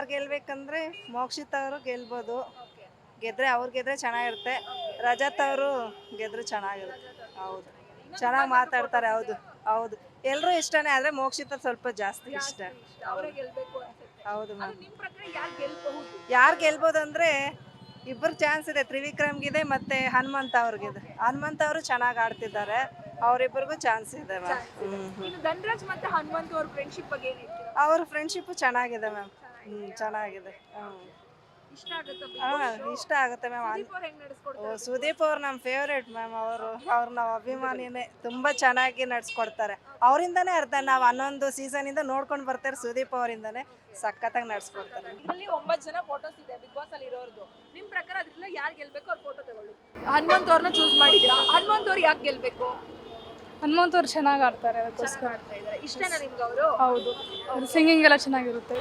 ಯಾರು ಗೆಲ್ಬೇಕಂದ್ರೆ ಮೋಕ್ಷಿತ್ ಅವರು ಗೆಲ್ಬೋದು. ಗೆದ್ರೆ ಅವ್ರು ಗೆದ್ರೆ ಚೆನ್ನಾಗಿರುತ್ತೆ. ರಜತ್ ಅವರು ಗೆದ್ರೆ ಚೆನ್ನಾಗಿರುತ್ತೆ. ಹೌದು. ಚೆನ್ನಾಗಿ ಮಾತಾಡ್ತಾರೆ ಹೌದು ಹೌದು. ಎಲ್ಲರೂ ಇಷ್ಟನೇ ಆದ್ರೆ ಮೋಕ್ಷಿತ ಸ್ವಲ್ಪ ಜಾಸ್ತಿ ಇಷ್ಟ. ಹೌದು ಮ್ಯಾಮ್. ಯಾರು ಗೆಲ್ಬೋದು ಅಂದ್ರೆ ಇಬ್ಬರು ಚಾನ್ಸ್ ಇದೆ. ತ್ರಿವಿಕ್ರಮ್ಗಿದೆ ಮತ್ತೆ ಹನುಮಂತ ಅವ್ರಿಗಿದೆ ಹನುಮಂತ ಅವರು ಚೆನ್ನಾಗಿ ಆಡ್ತಿದ್ದಾರೆ. ಅವರಿಬ್ಬರಿಗೂ ಚಾನ್ಸ್ ಇದೆ ಮ್ಯಾಮ್. ಧನರಾಜ್ ಮತ್ತೆ ಹನುಮಂತ ಅವ್ರ ಫ್ರೆಂಡ್ಶಿಪ್ ಬಗ್ಗೆ ಅವ್ರ ಫ್ರೆಂಡ್ಶಿಪ್ ಚೆನ್ನಾಗಿದೆ ಮ್ಯಾಮ್. ಹ್ಞೂ ಚೆನ್ನಾಗಿದೆ. ಇಷ್ಟ ಆಗುತ್ತಾ ಹಾಂ ಇಷ್ಟ ಆಗುತ್ತೆ ಮ್ಯಾಮ್. ಸುದೀಪ್ ಅವ್ರು ಹೆಂಗ್ ಓ ಸುದೀಪ್ ಅವ್ರು ನಮ್ಮ ಫೇವ್ರೇಟ್ ಮ್ಯಾಮ್ ಅವರು. ಅವ್ರು ನಾವು ಅಭಿಮಾನಿನೇ ತುಂಬ ಚೆನ್ನಾಗಿ ನಡ್ಸ್ಕೊಡ್ತಾರೆ. ಅವರಿಂದನೇ ಅರ್ಥ ನಾವು ಹನ್ನೊಂದು ಸೀಸನಿಂದ ನೋಡ್ಕೊಂಡು ಬರ್ತಾರೆ ಸುದೀಪ್ ಅವರಿಂದನೇ ಸಖತ್ತಾಗಿ ನಡ್ಸ್ಕೊಡ್ತಾರೆ. ಇಲ್ಲಿ ಒಂಬತ್ತು ಜನ ಫೋಟೋಸ್ ಇದೆ ಬಿಗ್ ಬಾಸ್ ಅಲ್ಲಿ ಇರೋರ್ದು. ನಿಮ್ಮ ಪ್ರಕಾರ ಅದ್ರಲ್ಲಿ ಯಾರು ಗೆಲ್ಬೇಕು? ಅವ್ರು ಫೋಟೋ ತಗೊಳ್ಳಿ. ಹನುಮಂತ್ ಅವ್ರನ್ನ ಚೂಸ್ ಮಾಡಿದ್ರಾ ಹನುಮಂತ್ ಅವ್ರು ಯಾಕೆ ಗೆಲ್ಬೇಕು? ಹನುಮಂತ್ ಅವ್ರು ಚೆನ್ನಾಗಿ ಆಡ್ತಾರೆ ಅದಕ್ಕೋಸ್ಕರ. ಇಷ್ಟನಾ ನಿಮ್ಗೆ ಅವರು ಹೌದು ಸಿಂಗಿಂಗ್ ಎಲ್ಲ ಚೆನ್ನಾಗಿರುತ್ತೆ.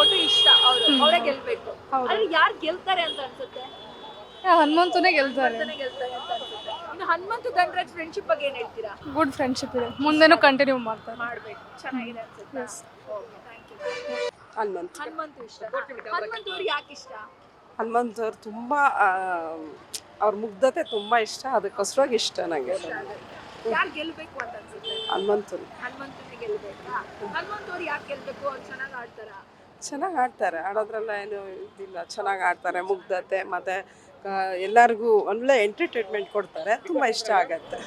ಒಟ್ಟು ಇಷ್ಟ ಅವರು ಅವರೇ ಗೆಲ್ಬೇಕು. ಹೌದು. ಅಲ್ಲಿ ಯಾರು ಗೆಲ್ತಾರೆ ಅಂತ ಅನ್ಸುತ್ತೆ? ಹನುಮಂತನೇ ಗೆಲ್ತಾರೆ. ಅಂತ ಅನ್ಸುತ್ತೆ. ಇನ್ನು ಹನುಮಂತು ಧನರಾಜ್ ಫ್ರೆಂಡ್ಶಿಪ್ ಬಗ್ಗೆ ಏನ್ ಹೇಳ್ತೀರಾ? ಗುಡ್ ಫ್ರೆಂಡ್ಶಿಪ್ ಇದೆ. ಮುಂದೆನೂ ಕಂಟಿನ್ಯೂ ಮಾಡ್ತಾರೆ. ಮಾಡ್ಬೇಕು. ಚೆನ್ನಾಗಿದೆ ಅನ್ಸುತ್ತೆ? Okay thank you Hanumanth. Hanumanthu ಇಷ್ಟ. ಹನುಮಂತ್ ಅವ್ರು ಯಾಕೆ ಇಷ್ಟ? ಹನುಮಂತ್ ಅವ್ರು ತುಂಬ ಅವ್ರ ಮುಗ್ಧತೆ ತುಂಬ ಇಷ್ಟ. ಅದಕ್ಕೋಸ್ಕರವಾಗಿ ಇಷ್ಟ ನನಗೆ ಯಾರು ಗೆಲ್ಬೇಕು ಅಂತ ಅನ್ಸುತ್ತೆ? ಹನುಮಂತು ಹನುಮಂತನೇ ಗೆಲ್ಬೇಕಾ? ಹನುಮಂತ ಅವ್ರು ಯಾಕೆ ಗೆಲ್ಬೇಕು? ಅವ್ರು ಚೆನ್ನಾಗಿ ಆಡ್ತಾರ? ಚೆನ್ನಾಗಿ ಆಡ್ತಾರೆ. ಆಡೋದ್ರೆಲ್ಲ ಏನು ಇದಿಲ್ಲ. ಚೆನ್ನಾಗಿ ಆಡ್ತಾರೆ. ಮುಗ್ಧತೆ ಮತ್ತು ಎಲ್ಲರಿಗೂ ಒಳ್ಳೆ ಎಂಟರ್ಟೈನ್ಮೆಂಟ್ ಕೊಡ್ತಾರೆ. ತುಂಬ ಇಷ್ಟ ಆಗತ್ತೆ.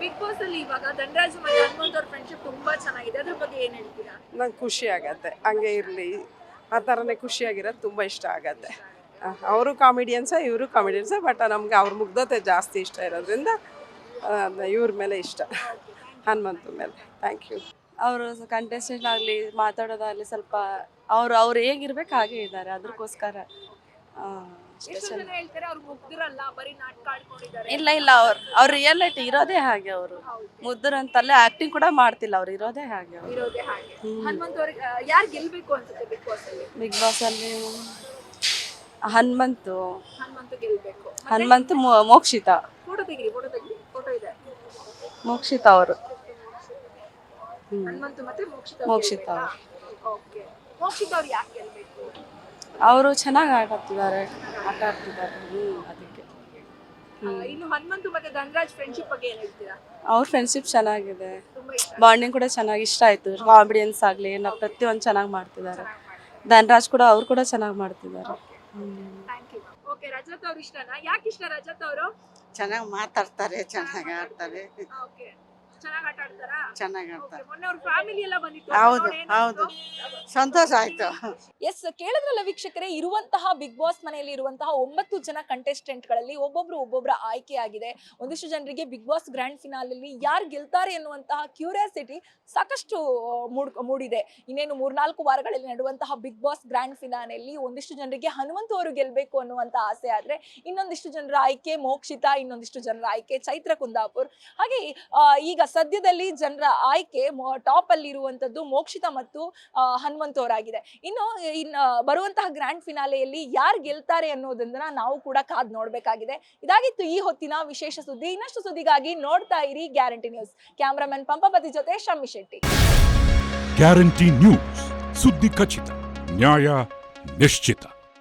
ಬಿಗ್ ಬಾಸ್ ಅಲ್ಲಿ ಇವಾಗ ಧನರಾಜ್ ಮತ್ತೆ ಫ್ರೆಂಡ್ಶಿಪ್ ತುಂಬಾ ಚೆನ್ನಾಗಿದೆ. ಅದ್ರ ಬಗ್ಗೆ ಏನ್ ಹೇಳ್ತೀರಾ? ನಂಗೆ ಖುಷಿ ಆಗತ್ತೆ. ಹಂಗೆ ಇರಲಿ. ಆ ಥರನೇ ಖುಷಿಯಾಗಿರೋದು ತುಂಬ ಇಷ್ಟ ಆಗತ್ತೆ. ಅವರು ಕಾಮಿಡಿಯನ್ಸ ಇವರು ಕಾಮಿಡಿಯನ್ಸ ಬಟ್ ನಮ್ಗೆ ಅವ್ರ ಮುಗ್ಧತೆ ಜಾಸ್ತಿ ಇಷ್ಟ ಇರೋದ್ರಿಂದ ಇವ್ರ ಮೇಲೆ ಇಷ್ಟ. ಹನುಮಂತ ಮೇಲೆ. ಥ್ಯಾಂಕ್ ಯು ಅವರು ಕಂಟೆಸ್ಟೆಂಟ್ ಆಗಲಿ ಮಾತಾಡೋದಾಗಲಿ ಸ್ವಲ್ಪ ಅವರು ಅವ್ರು ಹೇಗಿರ್ಬೇಕು ಹಾಗೆ ಇದ್ದಾರೆ. ಅದಕ್ಕೋಸ್ಕರ ಇಲ್ಲ ಇಲ್ಲ ಅವ್ರು ಅವ್ರ ರಿಯಾಲಿಟಿ ಇರೋದೇ ಹಾಗೆ ಅವರು. ಮುದ್ದರು ಅಂತಲ್ಲೇ ಆಕ್ಟಿಂಗ್ ಕೂಡ ಮಾಡ್ತಿಲ್ಲ ಅವ್ರು ಇರೋದೇ ಹಾಗೆ ಬಿಗ್ ಬಾಸ್ ಅಲ್ಲಿ? ಹನುಮಂತು. ಹನುಮಂತ್ ಗೆಲ್ಬೇಕು. ಹನುಮಂತು ಮೋ- ಮೋಕ್ಷಿತ. ಮೋಕ್ಷಿತ ಅವರು. ಹನುಮಂತ್ ಮತ್ತೆ ಮೋಕ್ಷಿತ ಮೋಕ್ಷಿತ ಅವರು. ಓಕೆ. ಮೋಕ್ಷಿತ ಅವ್ರು ಯಾಕೆ ಗೆಲ್ಬೇಕು ಅವರು ಚೆನ್ನಾಗಿ ಆಟ ಆಡ್ತಿದ್ದಾರೆ. ಆಟ ಆಡ್ತಿದ್ದಾರೆ. ಹ್ಞೂ ಅದಕ್ಕೆ. ಆ, ಇನ್ನು ಹನುಮಂತು ಮತ್ತೆ ಧನರಾಜ್ ಫ್ರೆಂಡ್ಶಿಪ್ ಬಗ್ಗೆ ಏನ್ ಹೇಳ್ತೀರಾ? ಅವ್ರ ಫ್ರೆಂಡ್ಶಿಪ್ ಚೆನ್ನಾಗಿದೆ. ತುಂಬಾ ಇಷ್ಟ. ಬಾಂಡಿಂಗ್ ಕೂಡ ಚೆನ್ನಾಗಿ ಇಷ್ಟ ಆಯ್ತು. ಕಾಮಿಡಿಯನ್ಸ್ ಆಗಲಿ ನಾವು ಪ್ರತಿಯೊಂದು ಚೆನ್ನಾಗಿ ಮಾಡ್ತಿದ್ದಾರೆ. ಧನರಾಜ್ ಕೂಡ ಅವ್ರು ಕೂಡ ಚೆನ್ನಾಗಿ ಮಾಡ್ತಿದ್ದಾರೆ. ಥ್ಯಾಂಕ್ ಯು ಓಕೆ ರಜತ್ ಅವ್ರು ಇಷ್ಟನಾ? ಯಾಕೆ ಇಷ್ಟ ರಜತ್ ಅವರು? ಚೆನ್ನಾಗಿ ಮಾತಾಡ್ತಾರೆ ಚೆನ್ನಾಗಿ ಆಡ್ತಾರೆ. ಓಕೆ. ಚೆನ್ನಾಗಿ ಆಟ ಆಡ್ತಾರಾ? ಚೆನ್ನಾಗಿ ಆಡ್ತಾರೆ. ಮೊನ್ನೆ ಅವ್ರ ಫ್ಯಾಮಿಲಿ ಎಲ್ಲ ಬಂದಿತ್ತು. ಹೌದು ಹೌದು. ಸಂತೋಷ ಆಯ್ತು. ಎಸ್ ಕೇಳಿದ್ರಲ್ಲ ವೀಕ್ಷಕರೇ, ಇರುವಂತಹ ಬಿಗ್ ಬಾಸ್ ಮನೆಯಲ್ಲಿ ಇರುವಂತಹ ಒಂಬತ್ತು ಜನ ಕಂಟೆಸ್ಟೆಂಟ್ಗಳಲ್ಲಿ ಒಬ್ಬೊಬ್ರು ಒಬ್ಬೊಬ್ಬರ ಆಯ್ಕೆ ಆಗಿದೆ. ಒಂದಿಷ್ಟು ಜನರಿಗೆ ಬಿಗ್ ಬಾಸ್ ಗ್ರ್ಯಾಂಡ್ ಫಿನಾಲಲ್ಲಿ ಯಾರು ಗೆಲ್ತಾರೆ ಎನ್ನುವಂತಹ ಕ್ಯೂರಿಯಾಸಿಟಿ ಸಾಕಷ್ಟು ಮೂಡ್, ಮೂಡಿದೆ. ಇನ್ನೇನು ಮೂರ್ನಾಲ್ಕು ವಾರಗಳಲ್ಲಿ ನಡುವಂತಹ ಬಿಗ್ ಬಾಸ್ ಗ್ರ್ಯಾಂಡ್ ಫಿನಾಲೆಯಲ್ಲಿ ಒಂದಿಷ್ಟು ಜನರಿಗೆ ಹನುಮಂತ ಅವರು ಗೆಲ್ಬೇಕು ಅನ್ನುವಂತಹ ಆಸೆ ಆದ್ರೆ, ಇನ್ನೊಂದಿಷ್ಟು ಜನರ ಆಯ್ಕೆ ಮೋಕ್ಷಿತ, ಇನ್ನೊಂದಿಷ್ಟು ಜನರ ಆಯ್ಕೆ ಚೈತ್ರ ಕುಂದಾಪುರ್ ಹಾಗೆ ಈಗ ಸದ್ಯದಲ್ಲಿ ಜನರ ಆಯ್ಕೆ ಟಾಪ್ ಅಲ್ಲಿ ಇರುವಂತದ್ದು ಮೋಕ್ಷಿತ ಮತ್ತು ಹನುಮಂತ್ ಅವರಾಗಿದೆ ಇನ್ನು ಇನ್ನು ಬರುವಂತಹ ಗ್ರ್ಯಾಂಡ್ ಫಿನಾಲೆಯಲ್ಲಿ ಯಾರು ಗೆಲ್ತಾರೆ ಅನ್ನೋದನ್ನ ನಾವು ಕೂಡ ಕಾದ್ ನೋಡ್ಬೇಕಾಗಿದೆ. ಇದಾಗಿತ್ತು ಈ ಹೊತ್ತಿನ ವಿಶೇಷ ಸುದ್ದಿ. ಇನ್ನಷ್ಟು ಸುದ್ದಿಗಾಗಿ ನೋಡ್ತಾ ಇರಿ ಗ್ಯಾರಂಟಿ ನ್ಯೂಸ್. ಕ್ಯಾಮ್ರಾಮನ್ ಪಂಪಪತಿ ಜೊತೆ ಶಮ್ಮಿ ಶೆಟ್ಟಿ. Guarantee news. ಸುದ್ದಿ ಖಚಿತ, ನ್ಯಾಯ ನಿಶ್ಚಿತ.